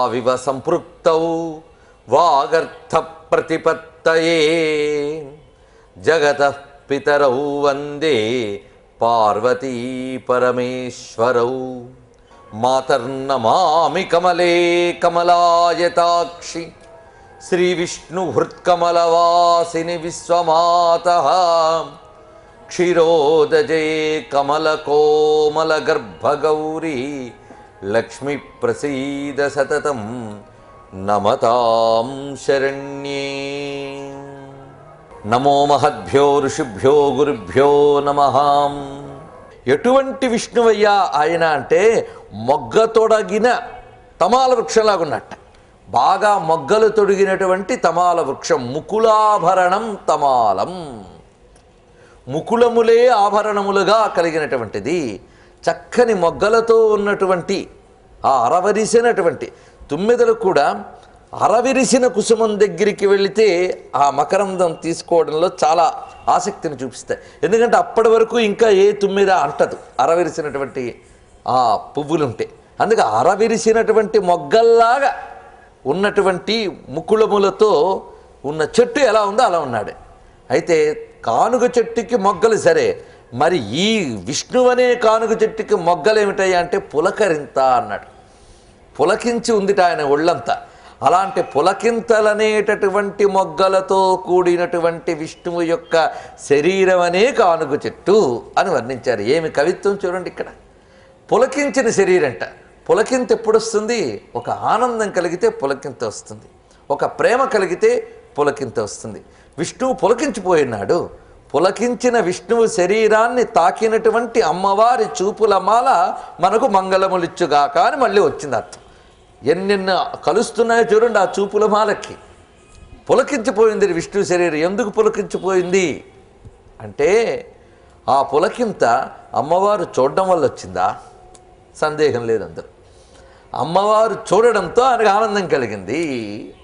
యథావివ సంపృక్తౌ వాగర్థ ప్రతిపత్తయే జగత పితరౌ వందే పార్వతీ పరమేశ్వరౌ. మాతర్నమామి కమలే కమలాయతాక్షి. శ్రీవిష్ణుహృత్కమలవాసిని విశ్వమాత. క్షీరోదజే కమలకోమలగర్భగౌరీ. లక్ష్మి ప్రసీద సతతం నమతాం శరణ్యే. నమో మహద్భ్యో ఋషిభ్యో గురుభ్యో నమ. ఎటువంటి విష్ణువయ్యా ఆయన అంటే మొగ్గ తొడగిన తమాల వృక్షంలాగా ఉన్నట్ట బాగా మొగ్గలు తొడిగినటువంటి తమాల వృక్షం ముకులాభరణం తమాలం. ముకులములే ఆభరణములుగా కలిగినటువంటిది. చక్కని మొగ్గలతో ఉన్నటువంటి ఆ అరవరిసినటువంటి తుమ్మెదలు కూడా అరవిరిసిన కుసుమం దగ్గరికి వెళితే ఆ మకరందం తీసుకోవడంలో చాలా ఆసక్తిని చూపిస్తాయి. ఎందుకంటే అప్పటి వరకు ఇంకా ఏ తుమ్మిద అంటదు. అరవిరిసినటువంటి ఆ పువ్వులుంటే. అందుకే అరవిరిసినటువంటి మొగ్గల్లాగా ఉన్నటువంటి ముకుళములతో ఉన్న చెట్టు ఎలా ఉందో అలా ఉన్నాడు. అయితే కానుగ చెట్టుకి మొగ్గలు సరే మరి ఈ విష్ణువనే కానుగ చెట్టుకి మొగ్గలేమిటాయి అంటే పులకరింత అన్నాడు. పులకించి ఉందిట ఆయన ఒళ్ళంతా. అలాంటి పులకింతలనేటటువంటి మొగ్గలతో కూడినటువంటి విష్ణువు యొక్క శరీరం అనే కానుగ చెట్టు అని వర్ణించారు. ఏమి కవిత్వం చూడండి ఇక్కడ. పులకించిన శరీరంట. పులకింత ఎప్పుడు వస్తుంది ఒక ఆనందం కలిగితే పులకింత వస్తుంది. ఒక ప్రేమ కలిగితే పులకింత వస్తుంది. విష్ణువు పులకించిపోయినాడు. పులకించిన విష్ణువు శరీరాన్ని తాకినటువంటి అమ్మవారి చూపుల మాల మనకు మంగళములిచ్చుగాక అని మళ్ళీ వచ్చింది అర్థం ఎన్నెన్న కలుస్తున్నాయో చూడండి ఆ చూపుల మాలకి. పులకించిపోయింది విష్ణు శరీరం. ఎందుకు పులకించిపోయింది? అంటే ఆ పులకింత అమ్మవారు చూడడం వల్ల వచ్చిందా? సందేహం లేదు అందరూ అమ్మవారు చూడడంతో ఆయనకు ఆనందం కలిగింది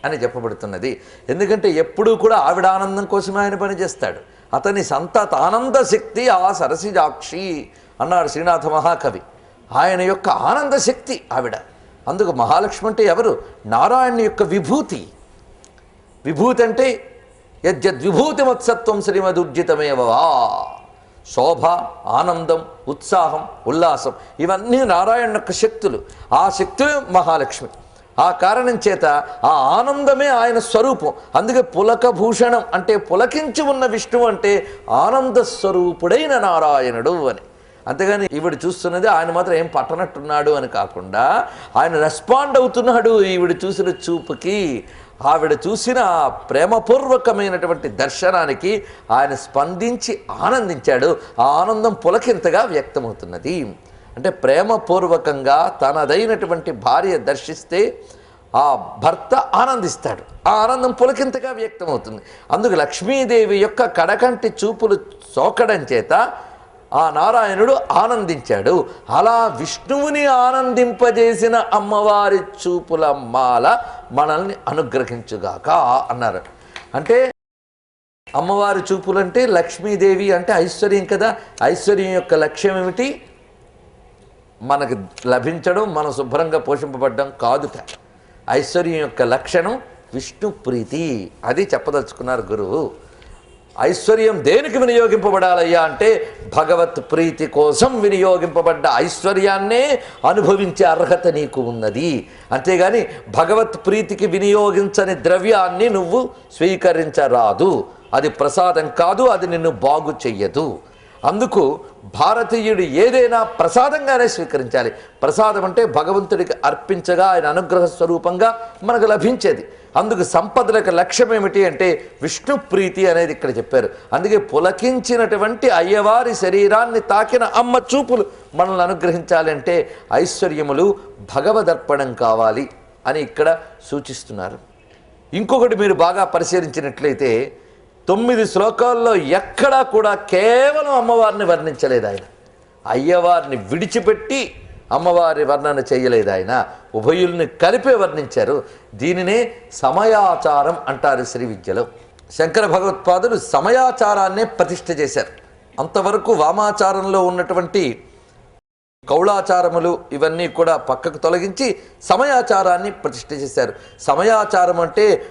అని చెప్పబడుతున్నది. ఎందుకంటే ఎప్పుడూ కూడా ఆవిడ ఆనందం కోసమే ఆయన పనిచేస్తాడు అతని సంతత ఆనంద శక్తి ఆ సరసిజాక్షి అన్నాడు శ్రీనాథ మహాకవి. ఆయన యొక్క ఆనంద శక్తి ఆవిడ. అందుకు మహాలక్ష్మి అంటే ఎవరు? నారాయణ యొక్క విభూతి. విభూతి అంటే యద్విభూతిమత్సత్వం శ్రీమదుర్జితమేవవా శోభ ఆనందం ఉత్సాహం ఉల్లాసం ఇవన్నీ నారాయణ యొక్క శక్తులు. ఆ శక్తులు మహాలక్ష్మి. ఆ కారణం చేత ఆ ఆనందమే ఆయన స్వరూపం. అందుకే పులకభూషణం అంటే పులకించి ఉన్న విష్ణువు అంటే ఆనంద స్వరూపుడైన నారాయణుడు అని. అంతేగాని ఈవిడ చూస్తున్నది ఆయన మాత్రం ఏం పట్టనట్టున్నాడు అని కాకుండా ఆయన రెస్పాండ్ అవుతున్నాడు ఈవిడ చూసిన చూపుకి. ఆవిడ చూసిన ఆ ప్రేమపూర్వకమైనటువంటి దర్శనానికి ఆయన స్పందించి ఆనందించాడు. ఆ ఆనందం పులకింతగా వ్యక్తమవుతున్నది. అంటే ప్రేమపూర్వకంగా తనదైనటువంటి భార్య దర్శిస్తే ఆ భర్త ఆనందిస్తాడు. ఆ ఆనందం పులకింతగా వ్యక్తమవుతుంది. అందుకు లక్ష్మీదేవి యొక్క కడకంటి చూపులు సోకడం చేత ఆ నారాయణుడు ఆనందించాడు. అలా విష్ణువుని ఆనందింపజేసిన అమ్మవారి చూపుల మాల మనల్ని అనుగ్రహించుగాక అన్నారు. అంటే అమ్మవారి చూపులంటే లక్ష్మీదేవి అంటే ఐశ్వర్యం కదా? ఐశ్వర్యం యొక్క లక్ష్యం ఏమిటి మనకు లభించడం మనం శుభ్రంగా పోషింపబడ్డం కాదుట ఐశ్వర్యం యొక్క లక్షణం విష్ణు ప్రీతి. అది చెప్పదలుచుకున్నారు గురువు. ఐశ్వర్యం దేనికి వినియోగింపబడాలయ్యా అంటే భగవత్ ప్రీతి కోసం వినియోగింపబడ్డ ఐశ్వర్యాన్నే అనుభవించే అర్హత నీకు ఉన్నది. అంతేగాని భగవత్ ప్రీతికి వినియోగించని ద్రవ్యాన్ని నువ్వు స్వీకరించరాదు. అది ప్రసాదం కాదు అది నిన్ను బాగు చెయ్యదు. అందుకు భారతీయుడు ఏదైనా ప్రసాదంగానే స్వీకరించాలి. ప్రసాదం అంటే భగవంతుడికి అర్పించగా ఆయన అనుగ్రహ స్వరూపంగా మనకు లభించేది. అందుకు సంపదలకు లక్ష్యం ఏమిటి అంటే విష్ణు ప్రీతి అనేది ఇక్కడ చెప్పారు. అందుకే పులకించినటువంటి అయ్యవారి శరీరాన్ని తాకిన అమ్మ చూపులు మనల్ని అనుగ్రహించాలి అంటే ఐశ్వర్యములు భగవదర్పణం కావాలి అని ఇక్కడ సూచిస్తున్నారు. ఇంకొకటి మీరు బాగా పరిశీలించినట్లయితే తొమ్మిది శ్లోకాల్లో ఎక్కడా కూడా కేవలం అమ్మవారిని వర్ణించలేదు ఆయన. అయ్యవారిని విడిచిపెట్టి అమ్మవారి వర్ణన చేయలేదు ఆయన. ఉభయుల్ని కలిపే వర్ణించారు. దీనినే సమయాచారం అంటారు శ్రీ విద్యలో. శంకర భగవత్పాదులు సమయాచారాన్నే ప్రతిష్ఠ చేశారు. అంతవరకు వామాచారంలో ఉన్నటువంటి కౌళాచారములు ఇవన్నీ కూడా పక్కకు తొలగించి సమయాచారాన్ని ప్రతిష్ఠ చేశారు. సమయాచారం అంటే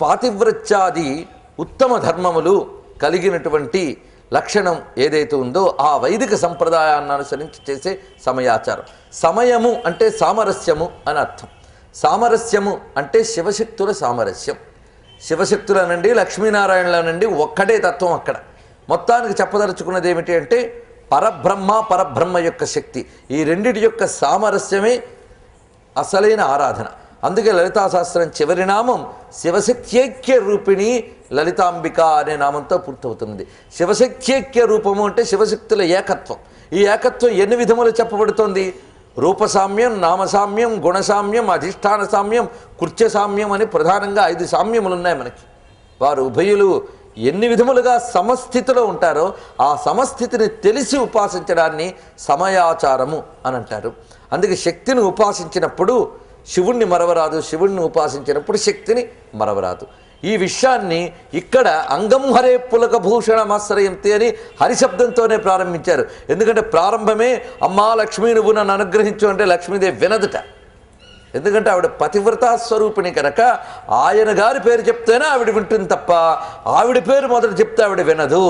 పాతివ్రత్యాది ఉత్తమ ధర్మములు కలిగినటువంటి లక్షణం ఏదైతే ఉందో ఆ వైదిక సంప్రదాయాన్ని అనుసరించి చేసే సమయాచారం. సమయము అంటే సామరస్యము అని అర్థం. సామరస్యము అంటే శివశక్తుల సామరస్యం. శివశక్తులనండి లక్ష్మీనారాయణలనండి ఒక్కటే తత్వం అక్కడ. మొత్తానికి చెప్పదలుచుకున్నది ఏమిటి అంటే పరబ్రహ్మ పరబ్రహ్మ యొక్క శక్తి. ఈ రెండిటి యొక్క సామరస్యమే అసలైన ఆరాధన. అందుకే లలితాశాస్త్రం చివరి నామం శివశక్త్యైక్య రూపిణి లలితాంబిక అనే నామంతో పూర్తవుతుంది శివశక్త్యైక్య రూపము అంటే శివశక్తుల ఏకత్వం. ఈ ఏకత్వం ఎన్ని విధములు చెప్పబడుతోంది? రూపసామ్యం నామసామ్యం గుణసామ్యం అధిష్టాన సామ్యం కృత్య సామ్యం అని ప్రధానంగా ఐదు సామ్యములు ఉన్నాయి మనకి. వారు ఉభయులు ఎన్ని విధములుగా సమస్థితిలో ఉంటారో ఆ సమస్థితిని తెలిసి ఉపాసించడాన్ని సమయాచారము అని అంటారు. అందుకే శక్తిని ఉపాసించినప్పుడు శివుణ్ణి మరవరాదు శివుణ్ణి ఉపాసించినప్పుడు శక్తిని మరవరాదు. ఈ విషయాన్ని ఇక్కడ అంగం హరే పులక భూషణమాశ్రయంతే అని హరిశబ్దంతోనే ప్రారంభించారు. ఎందుకంటే ప్రారంభమే అమ్మా లక్ష్మీ నువ్వు నన్ను అనుగ్రహించు అంటే లక్ష్మీదేవి వినదుట. ఎందుకంటే ఆవిడ పతివ్రతా స్వరూపిణి కనుక ఆయన గారి పేరు చెప్తేనే ఆవిడ వింటుంది తప్ప ఆవిడ పేరు మొదట చెప్తే ఆవిడ వినదు.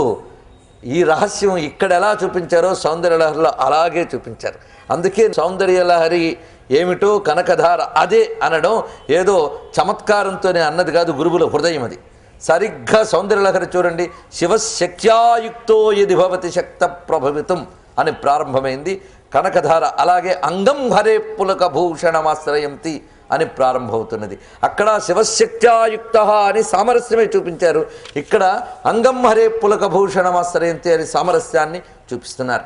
ఈ రహస్యం ఇక్కడ ఎలా చూపించారో సౌందర్యలహరిలో అలాగే చూపించారు. అందుకే సౌందర్యలహరి ఏమిటో కనకధార అదే అనడం ఏదో చమత్కారంతోనే అన్నది కాదు గురువుల హృదయం అది. సరిగ్గా సౌందర్యలహరి చూడండి. శివశక్త్యాయుక్తో యది భవతి శక్త ప్రభవితం అని ప్రారంభమైంది. కనకధార అలాగే అంగం హరే పులక భూషణమాశ్రయంతి అని ప్రారంభమవుతున్నది. అక్కడ శివశక్త్యాయుక్త అని సామరస్యమే చూపించారు. ఇక్కడ అంగం హరే పులక భూషణమాశ్రయంతి అని సామరస్యాన్ని చూపిస్తున్నారు.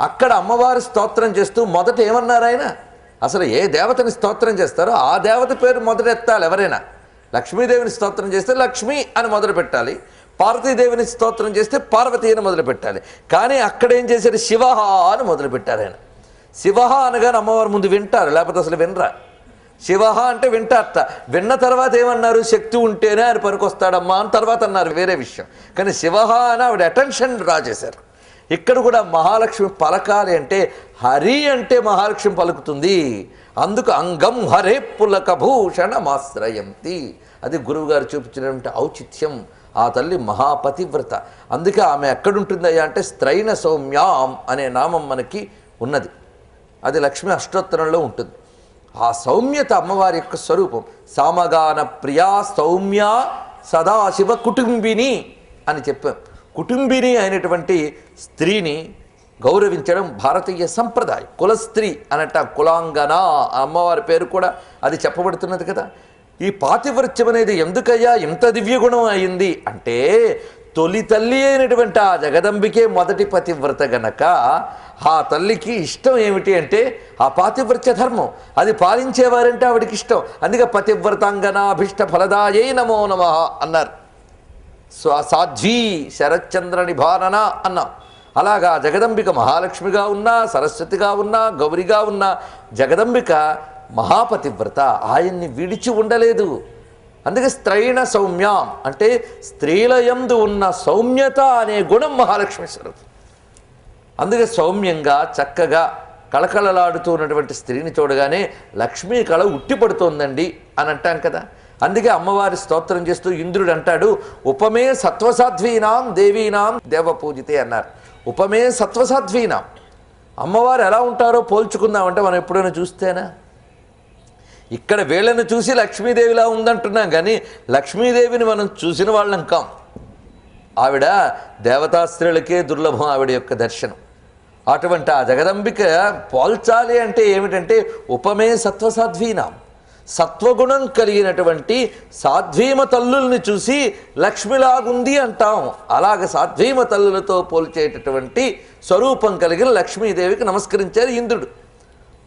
అక్కడ అమ్మవారి స్తోత్రం చేస్తూ మొదట ఏమన్నారు ఆయన? అసలు ఏ దేవతని స్తోత్రం చేస్తారో ఆ దేవత పేరు మొదట ఎత్తాలి ఎవరైనా. లక్ష్మీదేవిని స్తోత్రం చేస్తే లక్ష్మి అని మొదలు పెట్టాలి. పార్వతీదేవిని స్తోత్రం చేస్తే పార్వతి అని మొదలు పెట్టాలి. కానీ అక్కడ ఏం చేశారు? శివ అని మొదలు పెట్టారు ఆయన. శివ అనగానే అమ్మవారి ముందు వింటారు లేకపోతే అసలు వినరా? శివ అంటే వింటారట. విన్న తర్వాత ఏమన్నారు? శక్తి ఉంటేనే ఆయన పనికొస్తాడమ్మా అని తర్వాత అన్నారు. వేరే విషయం. కానీ శివ అని ఆవిడ అటెన్షన్ డ్రా చేశారు. ఇక్కడ కూడా మహాలక్ష్మి పలకాలి అంటే హరి అంటే మహాలక్ష్మి పలుకుతుంది. అందుకు అంగం హరే పులక భూషణమాశ్రయంతి. అది గురువుగారు చూపించినటువంటి ఔచిత్యం. ఆ తల్లి మహాపతివ్రత. అందుకే ఆమె ఎక్కడుంటుందయ్యా అంటే స్త్రైన సౌమ్యాం అనే నామం మనకి ఉన్నది. అది లక్ష్మి అష్టోత్తరంలో ఉంటుంది. ఆ సౌమ్యత అమ్మవారి యొక్క స్వరూపం. సామగాన ప్రియా సౌమ్య సదాశివ కుటుంబిని అని చెప్పాం. కుటుంబిని అయినటువంటి స్త్రీని గౌరవించడం భారతీయ సంప్రదాయం. కుల స్త్రీ అనట కులాంగన అమ్మవారి పేరు కూడా అది చెప్పబడుతున్నది కదా. ఈ పాతివృత్యం అనేది ఎందుకయ్యా ఇంత దివ్యగుణం అయింది? అంటే తొలి తల్లి అయినటువంటి ఆ జగదంబికే మొదటి పతివ్రత గనక ఆ తల్లికి ఇష్టం ఏమిటి అంటే ఆ పాతివ్రత్య ధర్మం. అది పాలించేవారంటే ఆవిడికి ఇష్టం. అందుకే పతివ్రతాంగనాభిష్ట ఫలదాయై నమో నమ అన్నారు. స్వ సాధ్వీ శరత్చంద్ర నిభారణ అన్నాం. అలాగా జగదంబిక మహాలక్ష్మిగా ఉన్నా సరస్వతిగా ఉన్నా గౌరిగా ఉన్నా జగదంబిక మహాపతివ్రత ఆయన్ని విడిచి ఉండలేదు. అందుకే స్త్రైణ సౌమ్యాం. అంటే స్త్రీల యందు ఉన్న సౌమ్యత అనే గుణం మహాలక్ష్మి స్వరూపం. అందుకే సౌమ్యంగా చక్కగా కళకళలాడుతూ ఉన్నటువంటి స్త్రీని చూడగానే లక్ష్మీ కళ ఉట్టిపడుతోందండి అని అంటాం కదా. అందుకే అమ్మవారి స్తోత్రం చేస్తూ ఇంద్రుడు అంటాడు ఉపమే సత్వసాధ్వీనాం దేవీనాం దేవ పూజితే అన్నారు. ఉపమే సత్వసాధ్వీనాం. అమ్మవారు ఎలా ఉంటారో పోల్చుకుందామంటే మనం ఎప్పుడైనా చూస్తేనా? ఇక్కడ వీళ్ళని చూసి లక్ష్మీదేవిలా ఉందంటున్నాం కానీ లక్ష్మీదేవిని మనం చూసిన వాళ్ళం కాం. ఆవిడ దేవతాస్త్రులకే దుర్లభం ఆవిడ యొక్క దర్శనం. అటువంటి ఆ జగదంబిక పోల్చాలి అంటే ఏమిటంటే ఉపమే సత్వసాధ్వీనాం. సత్వగుణం కలిగినటువంటి సాధ్వీమ తల్లుల్ని చూసి లక్ష్మిలాగుంది అంటాం. అలాగ సాధ్వీమ తల్లులతో పోల్చేటటువంటి స్వరూపం కలిగిన లక్ష్మీదేవికి నమస్కరించారు ఇంద్రుడు.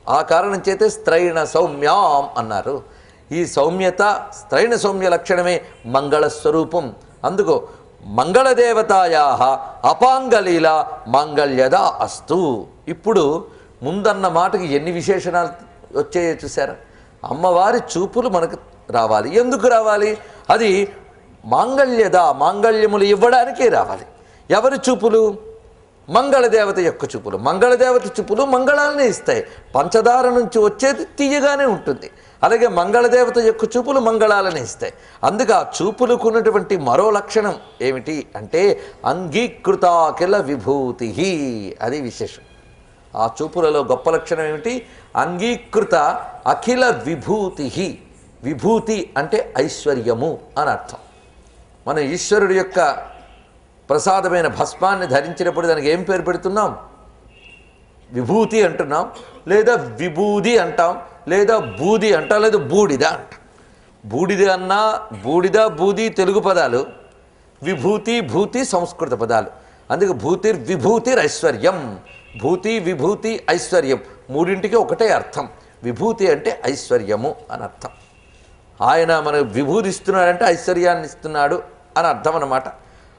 ఆ కారణం చేతే స్త్రైణ సౌమ్యాం అన్నారు. ఈ సౌమ్యత స్త్రైణ సౌమ్య లక్షణమే మంగళ స్వరూపం. అందుకో మంగళదేవతాయా అపాంగలీల మాంగళ్యద అస్తు. ఇప్పుడు ముందన్న మాటకి ఎన్ని విశేషణాలు వచ్చాయో చూసారా అమ్మవారి చూపులు మనకు రావాలి. ఎందుకు రావాలి? అది మాంగళ్యద మాంగళ్యములు ఇవ్వడానికే రావాలి. ఎవరి చూపులు? మంగళదేవత యొక్క చూపులు. మంగళదేవత చూపులు మంగళాలనే ఇస్తాయి. పంచదార నుంచి వచ్చేది తీయగానే ఉంటుంది. అలాగే మంగళదేవత యొక్క చూపులు మంగళాలనే ఇస్తాయి. అందుకే ఆ చూపులకు ఉన్నటువంటి మరో లక్షణం ఏమిటి అంటే అంగీకృతాకిల విభూతి అది విశేషం. ఆ చూపులలో గొప్ప లక్షణం ఏమిటి? అంగీకృత అఖిల విభూతి విభూతి అంటే ఐశ్వర్యము అని అర్థం. మన ఈశ్వరుడి యొక్క ప్రసాదమైన భస్మాన్ని ధరించినప్పుడు దానికి ఏం పేరు పెడుతున్నాం? విభూతి అంటున్నాం లేదా విభూది అంటాం లేదా బూది అంటాం లేదా బూడిద అంటాం. బూడిద అన్నా బూడిద బూది తెలుగు పదాలు విభూతి భూతి సంస్కృత పదాలు. అందుకే భూతిర్ విభూతిర్ ఐశ్వర్యం భూతి విభూతి ఐశ్వర్యం మూడింటికి ఒకటే అర్థం. విభూతి అంటే ఐశ్వర్యము అని అర్థం. ఆయన మనకు విభూతిస్తున్నాడంటే ఐశ్వర్యాన్ని ఇస్తున్నాడు అని అర్థం అన్నమాట.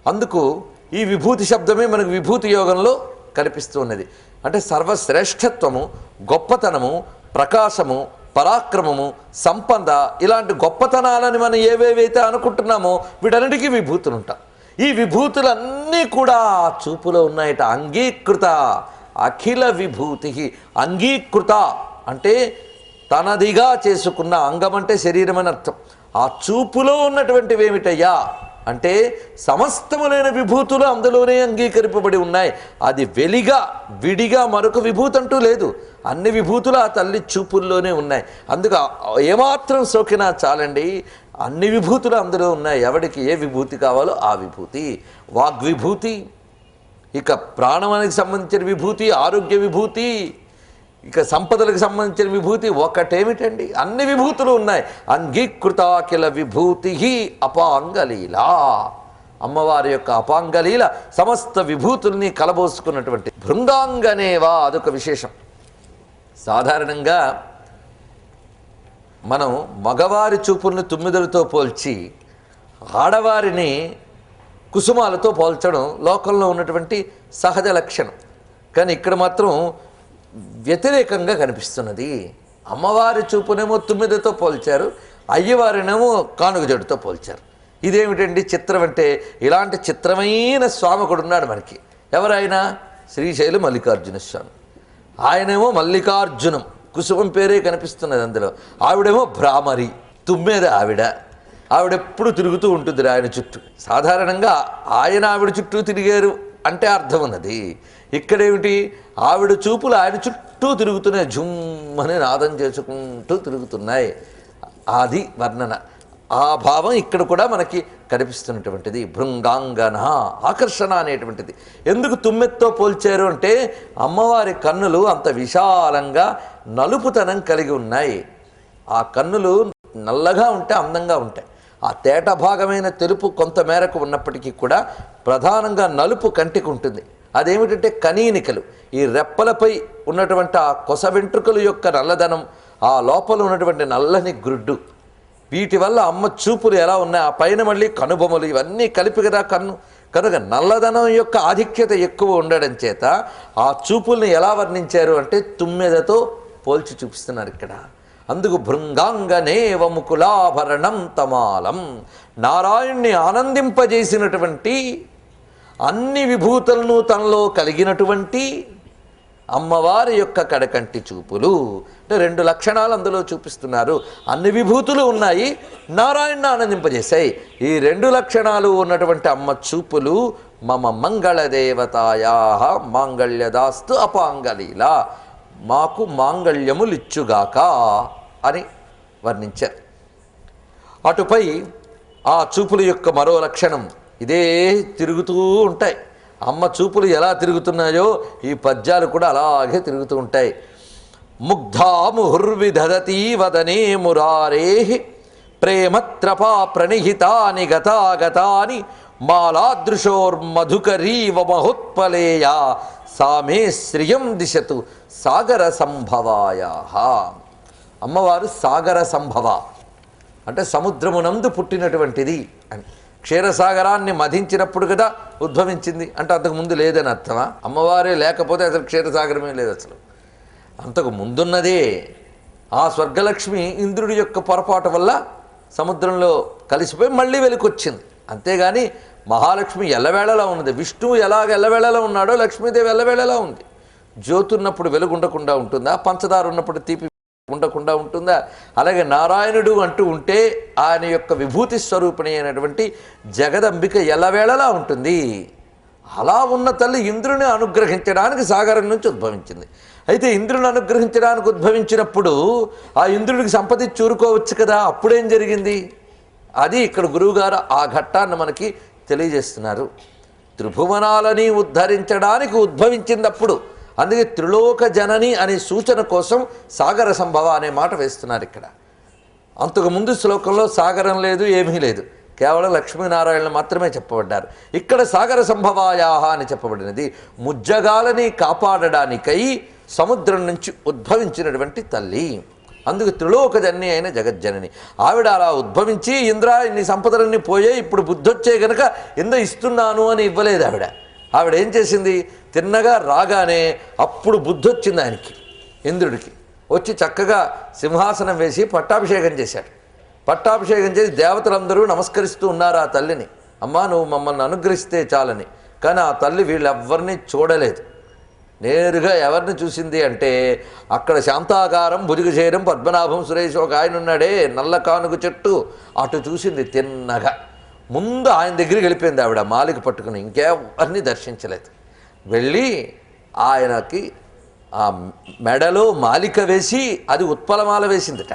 అందుకు ఈ విభూతి శబ్దమే మనకు విభూతి యోగంలో కనిపిస్తూ ఉన్నది. అంటే సర్వశ్రేష్ఠత్వము గొప్పతనము ప్రకాశము పరాక్రమము సంపద ఇలాంటి గొప్పతనాలని మనం ఏవేవైతే అనుకుంటున్నామో వీటన్నిటికీ విభూతులు ఉంటాం ఈ విభూతులన్నీ కూడా ఆ చూపులో ఉన్నాయట. అంగీకృత అఖిల విభూతి అంగీకృత అంటే తనదిగా చేసుకున్న అంగం అంటే శరీరం అని అర్థం. ఆ చూపులో ఉన్నటువంటివి ఏమిటయ్యా అంటే సమస్తములైన విభూతులు అందులోనే అంగీకరింపబడి ఉన్నాయి. అది వెలిగా విడిగా మరొక విభూతి అంటూ లేదు. అన్ని విభూతులు ఆ తల్లి చూపుల్లోనే ఉన్నాయి. అందుకు ఏమాత్రం సోకినా చాలండి అన్ని విభూతులు అందులో ఉన్నాయి. ఎవడికి ఏ విభూతి కావాలో ఆ విభూతి. వాగ్విభూతి. ఇక ప్రాణానికి సంబంధించిన విభూతి ఆరోగ్య విభూతి. ఇక సంపదలకు సంబంధించిన విభూతి ఒకటేమిటండి? అన్ని విభూతులు ఉన్నాయి. అంగీకృతాకిల విభూతి అపాంగలీలా. అమ్మవారి యొక్క అపాంగలీల సమస్త విభూతుల్ని కలబోసుకున్నటువంటి బృందాంగనేవా? అదొక విశేషం. సాధారణంగా మనం మగవారి చూపుల్ని తుమ్మిదలతో పోల్చి ఆడవారిని కుసుమాలతో పోల్చడం లోకంలో ఉన్నటువంటి సహజ లక్షణం. కానీ ఇక్కడ మాత్రం వ్యతిరేకంగా కనిపిస్తున్నది. అమ్మవారి చూపునేమో తుమ్మిదతో పోల్చారు అయ్యవారినేమో కానుక జడుతో పోల్చారు. ఇదేమిటండి చిత్రం అంటే? ఇలాంటి చిత్రమైన స్వామికుడు ఉన్నాడు మనకి. ఎవరైనా శ్రీశైలు మల్లికార్జున స్వామి. ఆయనేమో మల్లికార్జునం. కుసుమం పేరే కనిపిస్తున్నది అందులో. ఆవిడేమో భ్రామరి తుమ్మేది ఆవిడ. ఆవిడెప్పుడు తిరుగుతూ ఉంటుంది ఆయన చుట్టూ. సాధారణంగా ఆయన ఆవిడ చుట్టూ తిరిగారు అంటే అర్థం ఉన్నది. ఇక్కడేమిటి? ఆవిడ చూపులు ఆయన చుట్టూ తిరుగుతున్నాయి. జుమ్మని నాదం చేసుకుంటూ తిరుగుతున్నాయి. అది వర్ణన. ఆ భావం ఇక్కడ కూడా మనకి కనిపిస్తున్నటువంటిది. భృంగాంగన ఆకర్షణ అనేటువంటిది. ఎందుకు తుమ్మెత్తో పోల్చారు అంటే అమ్మవారి కన్నులు అంత విశాలంగా నలుపుతనం కలిగి ఉన్నాయి. ఆ కన్నులు నల్లగా ఉంటే అందంగా ఉంటాయి. ఆ తేట భాగమైన తెలుపు కొంత మేరకు ఉన్నప్పటికీ కూడా ప్రధానంగా నలుపు కంటికి ఉంటుంది. అదేమిటంటే కనీనికలు ఈ రెప్పలపై ఉన్నటువంటి ఆ కొస వెంట్రుకల యొక్క నల్లదనం ఆ లోపల ఉన్నటువంటి నల్లని గ్రుడ్డు వీటి వల్ల అమ్మ చూపులు ఎలా ఉన్నాయి ఆ పైన మళ్ళీ కనుబొమ్మలు ఇవన్నీ కలిపి కదా కన్ను. కనుక నల్లదనం యొక్క ఆధిక్యత ఎక్కువ ఉండడం చేత ఆ చూపుల్ని ఎలా వర్ణించారు అంటే తుమ్మెదతో పోల్చి చూపిస్తున్నారు ఇక్కడ. అందుకు భృంగాంగనేవ ముకులాభరణం తమాలం. నారాయణ్ణి ఆనందింపజేసినటువంటి అన్ని విభూతులను తనలో కలిగినటువంటి అమ్మవారి యొక్క కడకంటి చూపులు. అంటే రెండు లక్షణాలు అందులో చూపిస్తున్నారు. అన్ని విభూతులు ఉన్నాయి. నారాయణ ఆనందింపజేశాయి. ఈ రెండు లక్షణాలు ఉన్నటువంటి అమ్మ చూపులు మమ మంగళదేవతాయా మాంగళ్యదాస్తు అపాంగలీలా. మాకు మాంగళ్యములిచ్చుగాక అని వర్ణించారు. అటుపై ఆ చూపుల యొక్క మరో లక్షణం ఇదే తిరుగుతూ ఉంటాయి. అమ్మ చూపులు ఎలా తిరుగుతున్నాయో ఈ పద్యాలు కూడా అలాగే తిరుగుతూ ఉంటాయి. ముగ్ధా ముహుర్విధదతీ వదనే మురారే ప్రేమత్రపా ప్రణిహితాని గతాగతాని మాలాదృశోర్మధుకరీవ మహోత్పలేయా సామే శ్రియం దిశతు సాగర సంభవాయా అమ్మవారు సాగర సంభవ అంటే సముద్రమునందు పుట్టినటువంటిది అని. క్షీరసాగరాన్ని మధించినప్పుడు కదా ఉద్భవించింది. అంటే అంతకు ముందు లేదని అర్థమా? అమ్మవారే లేకపోతే అసలు క్షీరసాగరమే లేదు అసలు. అంతకు ముందున్నదే ఆ స్వర్గలక్ష్మి ఇంద్రుడి యొక్క పొరపాటు వల్ల సముద్రంలో కలిసిపోయి మళ్ళీ వెలికొచ్చింది. అంతేగాని మహాలక్ష్మి ఎల్లవేళలా ఉన్నది. విష్ణువు ఎలాగ ఎల్లవేళలా ఉన్నాడో లక్ష్మీదేవి ఎల్లవేళలా ఉంది. జ్యోతున్నప్పుడు వెలుగుండకుండా ఉంటుందా? పంచదార ఉన్నప్పుడు తీపి ఉండకుండా ఉంటుందా? అలాగే నారాయణుడు అంటూ ఉంటే ఆయన యొక్క విభూతి స్వరూపిణి అయినటువంటి జగదంబిక ఎల్లవేళలా ఉంటుంది. అలా ఉన్న తల్లి ఇంద్రుని అనుగ్రహించడానికి సాగరం నుంచి ఉద్భవించింది. అయితే ఇంద్రుని అనుగ్రహించడానికి ఉద్భవించినప్పుడు ఆ ఇంద్రుడికి సంపద చూరుకోవచ్చు కదా? అప్పుడేం జరిగింది? అది ఇక్కడ గురువుగారు ఆ ఘట్టాన్ని మనకి తెలియజేస్తున్నారు. త్రిభువనాలని ఉద్ధరించడానికి ఉద్భవించిందప్పుడు అందుకే త్రిలోక జనని అనే సూచన కోసం సాగర సంభవ అనే మాట వేస్తున్నారు ఇక్కడ. అంతకు ముందు శ్లోకంలో సాగరం లేదు ఏమీ లేదు. కేవలం లక్ష్మీనారాయణ మాత్రమే చెప్పబడ్డారు. ఇక్కడ సాగర సంభవాయాహ అని చెప్పబడినది. ముజ్జగాలని కాపాడడానికై సముద్రం నుంచి ఉద్భవించినటువంటి తల్లి. అందుకు త్రిలోకజనని అయిన జగజ్జనని. ఆవిడ అలా ఉద్భవించి ఇంద్ర ఇన్ని సంపదలన్నీ పోయే ఇప్పుడు బుద్ధొచ్చే గనక ఇంద ఇస్తున్నాను అని ఇవ్వలేదు ఆవిడ. ఆవిడ ఏం చేసింది? తిన్నగా రాగానే అప్పుడు బుద్ధొచ్చింది ఆయనకి ఇంద్రుడికి. వచ్చి చక్కగా సింహాసనం వేసి పట్టాభిషేకం చేశాడు. పట్టాభిషేకం చేసి దేవతలందరూ నమస్కరిస్తూ ఉన్నారు ఆ తల్లిని? అమ్మా నువ్వు మమ్మల్ని అనుగ్రహిస్తే చాలని. కానీ ఆ తల్లి వీళ్ళెవ్వరిని చూడలేదు. నేరుగా ఎవరిని చూసింది అంటే అక్కడ శాంతాకారం భుజగశేరం పద్మనాభం సురేష్ ఒక ఆయన ఉన్నాడే నల్ల కానుక చెట్టు. అటు చూసింది తిన్నగా. ముందు ఆయన దగ్గరికి వెళ్ళిపోయింది ఆవిడ మాలిక పట్టుకుని. ఇంకెవరిని దర్శించలేదు. వెళ్ళి ఆయనకి ఆ మెడలో మాలిక వేసి అది ఉత్పలమాల వేసిందిట.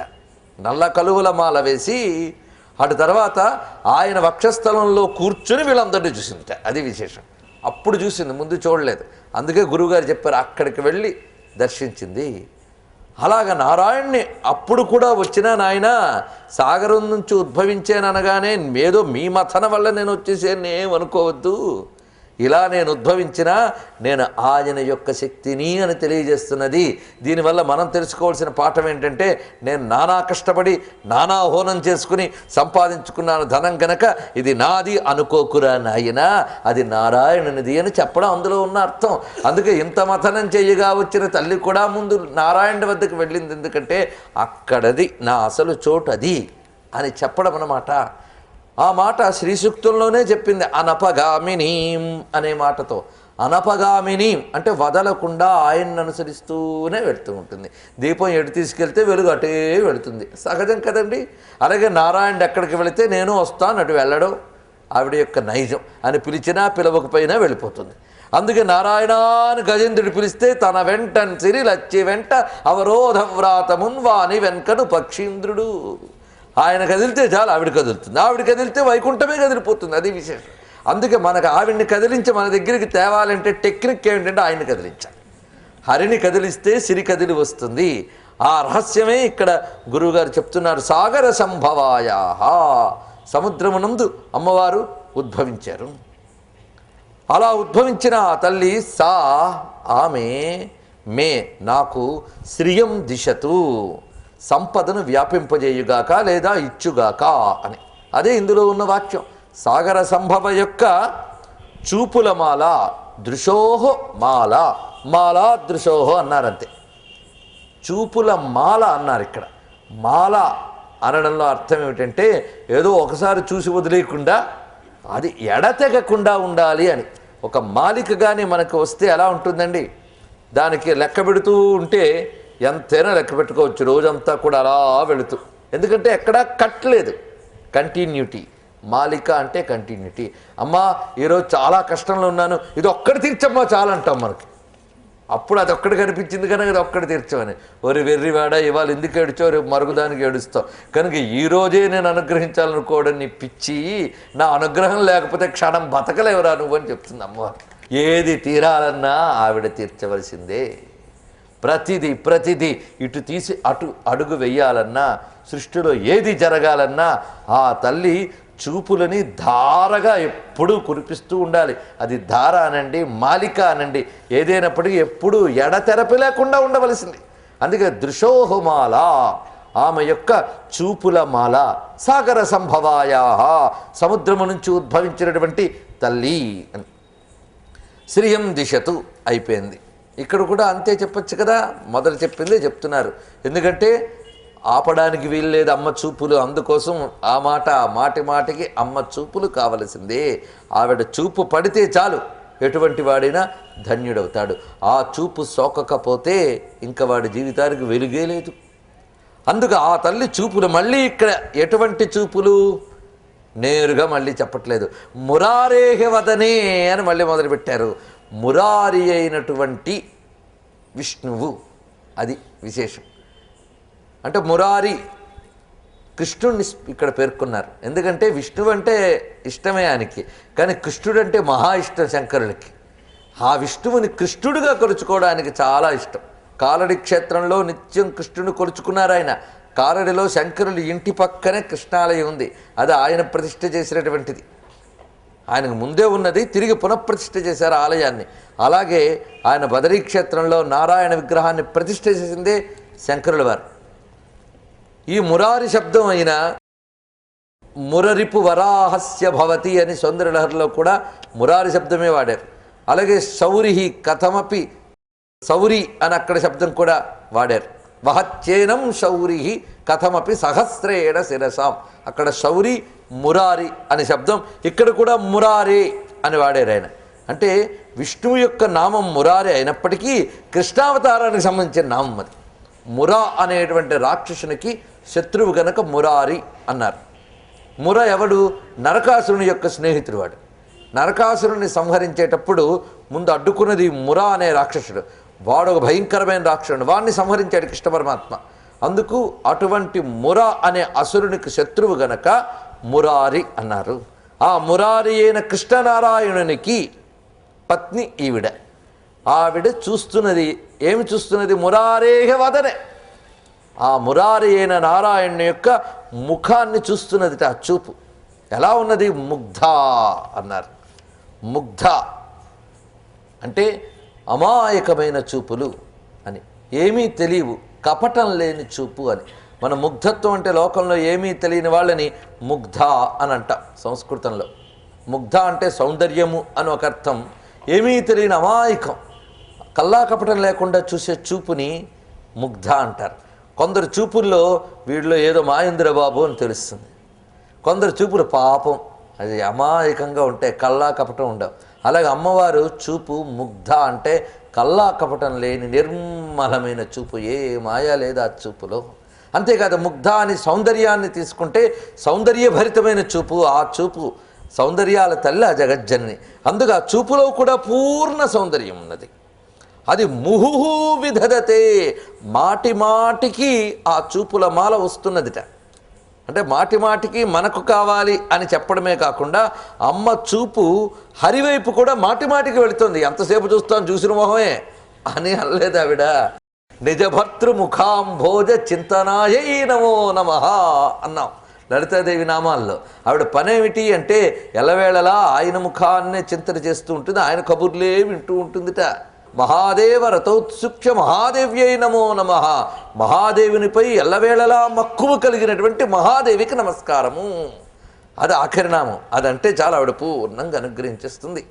నల్ల కలువల మాల వేసి అటు తర్వాత ఆయన వక్షస్థలంలో కూర్చుని వీళ్ళందరినీ చూసిందిట. అది విశేషం. అప్పుడు చూసింది ముందు చూడలేదు. అందుకే గురువుగారు చెప్పారు అక్కడికి వెళ్ళి దర్శించింది. అలాగ నారాయణ్ణి అప్పుడు కూడా వచ్చిన నాయన సాగరం నుంచి ఉద్భవించాననగానే ఏదో మీ మథన వల్ల నేను వచ్చేసాను ఏమనుకోవద్దు. ఇలా నేను ఉద్భవించినా నేను ఆయన యొక్క శక్తిని అని తెలియజేస్తున్నది. దీనివల్ల మనం తెలుసుకోవాల్సిన పాఠం ఏంటంటే నేను నానా కష్టపడి నానా హోనం చేసుకుని సంపాదించుకున్నాను ధనం గనక ఇది నాది అనుకోకురా నాయన అది నారాయణునిది అని చెప్పడం అందులో ఉన్న అర్థం. అందుకే ఇంత మథనం చేయగా వచ్చిన తల్లి కూడా ముందు నారాయణ వద్దకు వెళ్ళింది. ఎందుకంటే అక్కడది నా అసలు చోటు అది అని చెప్పడం అన్నమాట. ఆ మాట శ్రీ చెప్పింది. అనపగామిని అనే మాటతో. అనపగామిని అంటే వదలకుండా ఆయన్ని అనుసరిస్తూనే వెళుతూ ఉంటుంది. దీపం ఎటు తీసుకెళ్తే వెలుగు అటే వెళుతుంది. సహజం కదండి? అలాగే నారాయణ ఎక్కడికి వెళితే నేను వస్తాను అటు వెళ్ళడం ఆవిడ యొక్క నైజం అని పిలిచినా పిలవకపోయినా వెళ్ళిపోతుంది. అందుకే నారాయణాన్ని గజేంద్రుడు పిలిస్తే తన వెంట సిరి లచ్చి వెంట అవరోధ వ్రాతమున్ వాని వెంకను పక్షీంద్రుడు. ఆయన కదిలితే చాలు ఆవిడ కదులుతుంది. ఆవిడ కదిలితే వైకుంఠమే కదిలిపోతుంది. అది విశేషం. అందుకే మనకు ఆవిడ్ని కదిలించి మన దగ్గరికి తేవాలంటే టెక్నిక్ ఏమిటంటే ఆయన్ని కదిలించాలి. హరిని కదిలిస్తే సిరి కదిలి వస్తుంది. ఆ రహస్యమే ఇక్కడ గురువుగారు చెప్తున్నారు. సాగర సంభవాయా సముద్రమునందు అమ్మవారు ఉద్భవించారు. అలా ఉద్భవించిన ఆ తల్లి సా ఆమె మే నాకు శ్రియం దిశతు. సంపదను వ్యాపింపజేయుగాక లేదా ఇచ్చుగాక అని. అదే ఇందులో ఉన్న వాక్యం. సాగర సంభవ యొక్క చూపుల మాల దృశోహో మాల మాల దృశోహో అన్నారంతే. చూపుల మాల అన్నారు ఇక్కడ. మాల అనడంలో అర్థం ఏమిటంటే ఏదో ఒకసారి చూసి వదిలేయకుండా అది ఎడతెగకుండా ఉండాలి అని. ఒక మాలిక కానీ మనకు వస్తే ఎలా ఉంటుందండి? దానికి లెక్క పెడుతూ ఉంటే ఎంతైనా లెక్క పెట్టుకోవచ్చు. రోజంతా కూడా అలా వెళుతూ. ఎందుకంటే ఎక్కడా కట్టలేదు కంటిన్యూటీ మాలిక అంటే కంటిన్యూటీ అమ్మా ఈరోజు చాలా కష్టంలో ఉన్నాను. ఇది ఒక్కటి తీర్చమ్మా చాలా అంటాం మనకి. అప్పుడు అది ఒక్కటి కనిపించింది కనుక అది ఒక్కటి తీర్చమని. ఒరి వెర్రివాడ ఇవాళ ఎందుకు ఏడుచో రేపు మరుగుదానికి ఏడుస్తావు. కనుక ఈరోజే నేను అనుగ్రహించాలనుకోవడం నీ పిచ్చి. నా అనుగ్రహం లేకపోతే క్షణం బతకలేవురా నువ్వు అని చెప్తుంది అమ్మవారు. ఏది తీరాలన్నా ఆవిడ తీర్చవలసిందే. ప్రతిదీ ప్రతిదీ ఇటు తీసి అటు అడుగు వెయ్యాలన్నా సృష్టిలో ఏది జరగాలన్నా ఆ తల్లి చూపులని ధారగా ఎప్పుడూ కురిపిస్తూ ఉండాలి. అది ధార అనండి మాలిక అనండి ఏదైనప్పటికీ ఎప్పుడూ ఎడతెరపి లేకుండా ఉండవలసింది. అందుకే దృశోహుమాల ఆమె యొక్క చూపుల మాల సాగర సంభవాయా సముద్రము నుంచి ఉద్భవించినటువంటి తల్లి అని. శ్రియం దిశతు అయిపోయింది. ఇక్కడ కూడా అంతే చెప్పొచ్చు కదా. మొదలు చెప్పిందే చెప్తున్నారు. ఎందుకంటే ఆపడానికి వీల్లేదు అమ్మ చూపులు. అందుకోసం ఆ మాట ఆ మాటి మాటికి అమ్మ చూపులు కావలసిందే. ఆవిడ చూపు పడితే చాలు. ఎటువంటి వాడైనా ధన్యుడవుతాడు. ఆ చూపు సోకకపోతే ఇంకా వాడి జీవితానికి వెలుగే లేదు. అందుకు ఆ తల్లి చూపులు మళ్ళీ ఇక్కడ ఎటువంటి చూపులు? నేరుగా మళ్ళీ చెప్పట్లేదు. మురారేహ వదనే అని మళ్ళీ మొదలుపెట్టారు. మురారి అయినటువంటి విష్ణువు. అది విశేషం. అంటే మురారి కృష్ణుడిని ఇక్కడ పేర్కొన్నారు. ఎందుకంటే విష్ణువు అంటే ఇష్టమే ఆయనకి. కానీ కృష్ణుడు అంటే మహా ఇష్టం శంకరులకి. ఆ విష్ణువుని కృష్ణుడిగా కొలుచుకోవడానికి చాలా ఇష్టం. కాలడి క్షేత్రంలో నిత్యం కృష్ణుని కొలుచుకున్నారు ఆయన. కాలడిలో శంకరులు ఇంటి పక్కనే కృష్ణాలయం ఉంది. అది ఆయన ప్రతిష్ఠ చేసినటువంటిది. ఆయనకు ముందే ఉన్నది తిరిగి పునఃప్రతిష్ఠ చేశారు ఆలయాన్ని. అలాగే ఆయన బదరీ క్షేత్రంలో నారాయణ విగ్రహాన్ని ప్రతిష్ఠ చేసిందే శంకరుల వారు. ఈ మురారి శబ్దం అయిన మురరిపు వరాహస్య భవతి అని సౌందర్యలహరిలో కూడా మురారి శబ్దమే వాడారు. అలాగే సౌరిహి కథమపి సౌరి అని అక్కడ శబ్దం కూడా వాడారు. వహచ్చేనం శౌరిహి కథమపి సహస్రేణ శిరసాం. అక్కడ శౌరి మురారి అనే శబ్దం ఇక్కడ కూడా మురారి అని వాడారు ఆయన. అంటే విష్ణువు యొక్క నామం మురారి అయినప్పటికీ కృష్ణావతారానికి సంబంధించిన నామం అది. మురా అనేటువంటి రాక్షసునికి శత్రువు గనక మురారి అన్నారు. ముర ఎవడు? నరకాసురుని యొక్క స్నేహితుడు వాడు. నరకాసురుని సంహరించేటప్పుడు ముందు అడ్డుకున్నది ముర అనే రాక్షసుడు. వాడు ఒక భయంకరమైన రాక్షసుడు. వాడిని సంహరించాడు కృష్ణ పరమాత్మ. అందుకు అటువంటి ముర అనే అసురునికి శత్రువు గనక మురారి అన్నారు. ఆ మురారి అయిన కృష్ణనారాయణునికి పత్ని ఈవిడ. ఆవిడ చూస్తున్నది ఏమి చూస్తున్నది? మురారేహ వదనే. ఆ మురారి అయిన నారాయణుని యొక్క ముఖాన్ని చూస్తున్నది ఆ చూపు. ఎలా ఉన్నది? ముగ్ధ అన్నారు. ముగ్ధ అంటే అమాయకమైన చూపులు అని. ఏమీ తెలియవు. కపటం లేని చూపు అని. మన ముగ్ధత్వం అంటే లోకంలో ఏమీ తెలియని వాళ్ళని ముగ్ధ అని అంటాం సంస్కృతంలో. ముగ్ధ అంటే సౌందర్యము అని ఒక అర్థం. ఏమీ తెలియని అమాయకం. కల్లా కపటం లేకుండా చూసే చూపుని ముగ్ధ అంటారు. కొందరు చూపుల్లో వీడిలో ఏదో మాయేంద్ర బాబు అని తెలుస్తుంది. కొందరు చూపులు పాపం. అది అమాయకంగా ఉంటే కల్లా కపటం ఉండవు. అలాగే అమ్మవారు చూపు ముగ్ధ అంటే కల్లా కపటం లేని నిర్మలమైన చూపు. ఏ మాయా లేదు ఆ చూపులో? అంతేకాదు ముగ్ధ అని సౌందర్యాన్ని తీసుకుంటే సౌందర్యభరితమైన చూపు ఆ చూపు సౌందర్యాల తల్లి ఆ జగజ్జనని. అందుకు ఆ చూపులో కూడా పూర్ణ సౌందర్యం ఉన్నది. అది ముహుహు విధదతే మాటి మాటికి ఆ చూపుల మాల వస్తున్నదిట. అంటే మాటి మాటికి మనకు కావాలి అని చెప్పడమే కాకుండా అమ్మ చూపు హరివైపు కూడా మాటి మాటికి వెళుతుంది. ఎంతసేపు చూస్తాం చూసిన మొహమే అని అనలేదు ఆవిడ నిజభర్తృముఖాంభోజ చింతనాయై నమో నమ అన్నాం. లలితాదేవి నామాల్లో. ఆవిడ పనేమిటి అంటే ఎలవేళలా ఆయన ముఖాన్నే చింతన చేస్తూ ఉంటుంది ఆయన కబుర్లే వింటూ ఉంటుందిట. మహాదేవ రథోత్సుక్ష మహాదేవ్యై నమో నమ. మహాదేవునిపై ఎల్లవేళలా మక్కువ కలిగినటువంటి మహాదేవికి నమస్కారము. అది ఆఖరి నామం. అదంటే చాలా ఆవిడ పూర్ణంగా అనుగ్రహించేస్తుంది.